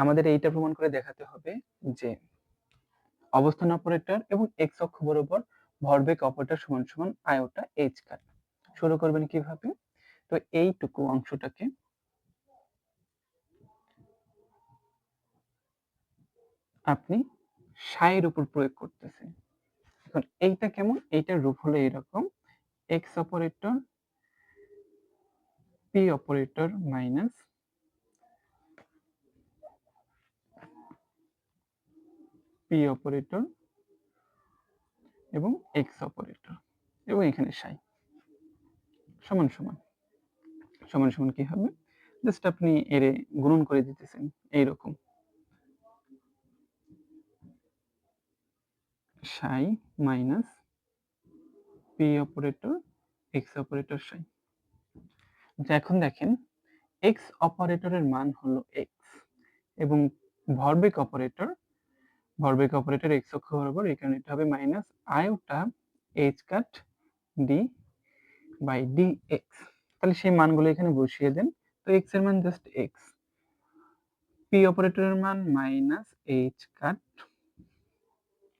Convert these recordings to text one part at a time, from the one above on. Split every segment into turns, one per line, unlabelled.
আমাদের এইটা প্রমাণ করে দেখাতে হবে যে অবস্থান অপারেটর এবং এক্স অক্ষ বরাবর ভরবেগ অপারেটর সমান সমান আয়োটা এইচ কাট। শুরু করবেন কীভাবে? তো এইটুকু অংশটাকে আপনি সায়ের উপর প্রয়োগ করতেছেন। এখন এইটা কেমন? এইটার রূপ হলো এরকম। X operator P operator minus P operator এবং এক্স অপারেটর এবং এখানে সাই। সমান সমান। সমান সমান কি হবে? জাস্ট আপনি এরে গুণন করে দিতেছেন এইরকম। Psi minus P operator X operator psi. আচ্ছা এখন দেখেন এক্স অপারেটরের মান হলো এক্স এবং ভরবেগ অপারেটর ভরবেগ অপারেটর এক্স অক্ষ বরাবর কারণে এটা হবে minus iota H cut D by D X তাহলে সেই মানগুলো এখানে বসিয়ে দেন। তো এক্সের মান জাস্ট এক্স পি অপারেটরের মান minus H cut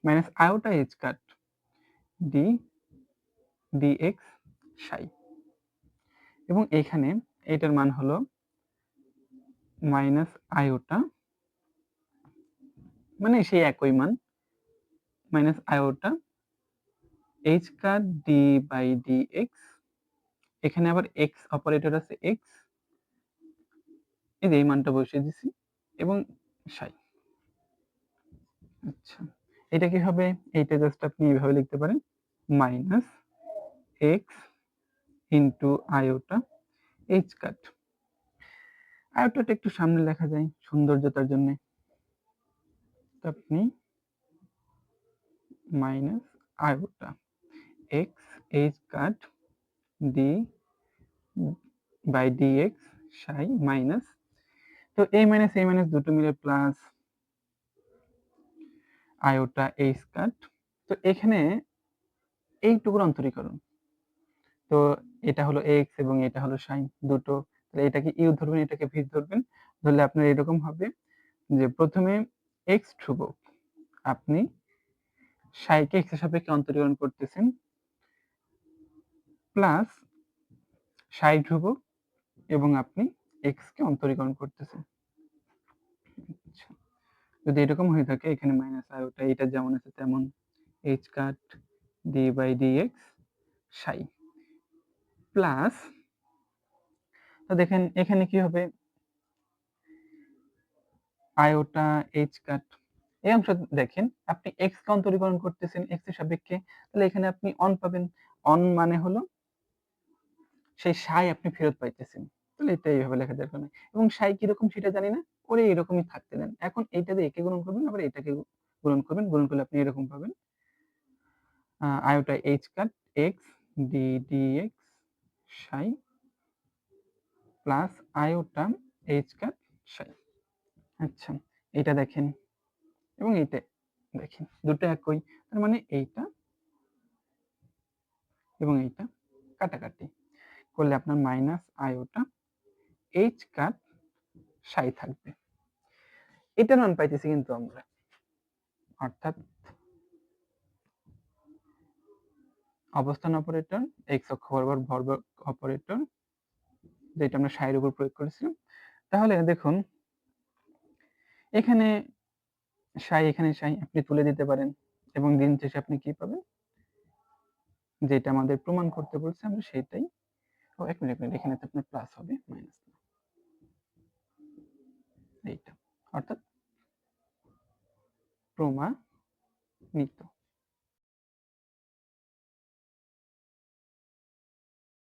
minus iota H cut D D X psi এবং এখানে এটার মান হলো মাইনাস আয়োটা মানে সেই একই মান minus iota H cut D by D X এখানে আবার এক্স অপারেটর আছে এক্স এই যে এই মানটা বসিয়ে দিছি, এবং সাই আচ্ছা এটা কি হবে? এইটা জাস্ট আপনি এইভাবে লিখতে পারেন minus X into iota H cut আয়োটাটা একটু সামনে লেখা যায় সৌন্দর্যতার জন্য। আপনি minus iota X H cut D by D X psi minus তো এই মাইনাস এই মাইনাস দুটো মিলে প্লাস আয়োটা এইচ কাট তো এখানে এইটুকুর অন্তরীকরণ তো এটা হলো এক্স এবং এটা হলো সাইন দুটো, তাহলে এটাকে ইউ ধরবেন, এটাকে ভি ধরবেন, ধরলে আপনার এরকম হবে যে প্রথমে এক্স ধ্রুবক। আপনি সাইকে এক্সের সাপেক্ষে অন্তরীকরণ করতেছেন প্লাস সাই ধ্রুবক এবং আপনি এক্স কে অন্তরীকরণ করতেছেন। আচ্ছা যদি এরকম হয়ে থাকে, এখানে মাইনাস আর ওটা এটা যেমন আছে তেমন H cut D by D X psi plus তো দেখেন, এখানে কি হবে? আয়োটা এইচ কাট এই অংশ দেখেন, আপনি এক্স কে অন্তরীকরণ করতেছেন এক্সের সাপেক্ষে, তাহলে এখানে আপনি অন পাবেন। অন মানে হলো সেই সাই আপনি ফেরত পাইতেছেন। তাহলে এটা এইভাবে লেখা দরকার নেই এবং সাই কীরকম সেটা জানি না, ওরে এরকমই থাকতে দেন। এখন এইটা দিয়ে একে গুণন করবেন, আবার এটাকে গুণন করবেন। গুণন করলে আপনি এরকম পাবেন। Iota H cut X D D X psi plus iota H cut psi. আচ্ছা এটা দেখেন এবং এইটা দেখেন, দুটো একই, তার মানে এইটা এবং এইটা কাটাকাটি করলে আপনার মাইনাস আয়োটা এইচ কাট সাই থাকবে। এটা মান পাইতেছি কিন্তু আমরা, অর্থাৎ অবস্থান অপারেটর এক্স অক্ষ বরাবর ভর অপারেটর, যেটা আমরা সাইয়ের উপর প্রয়োগ করেছিলাম। তাহলে দেখুন এখানে সাই এখানে সাই আপনি তুলে দিতে পারেন এবং দিন শেষে আপনি কি পাবেন? যেটা আমাদের প্রমাণ করতে বলছে আমরা সেটাই। ও, এক মিনিট মিনিট, এখানে তো আপনার প্লাস হবে মাইনাস এইটা, অর্থাৎ প্রমাণিত।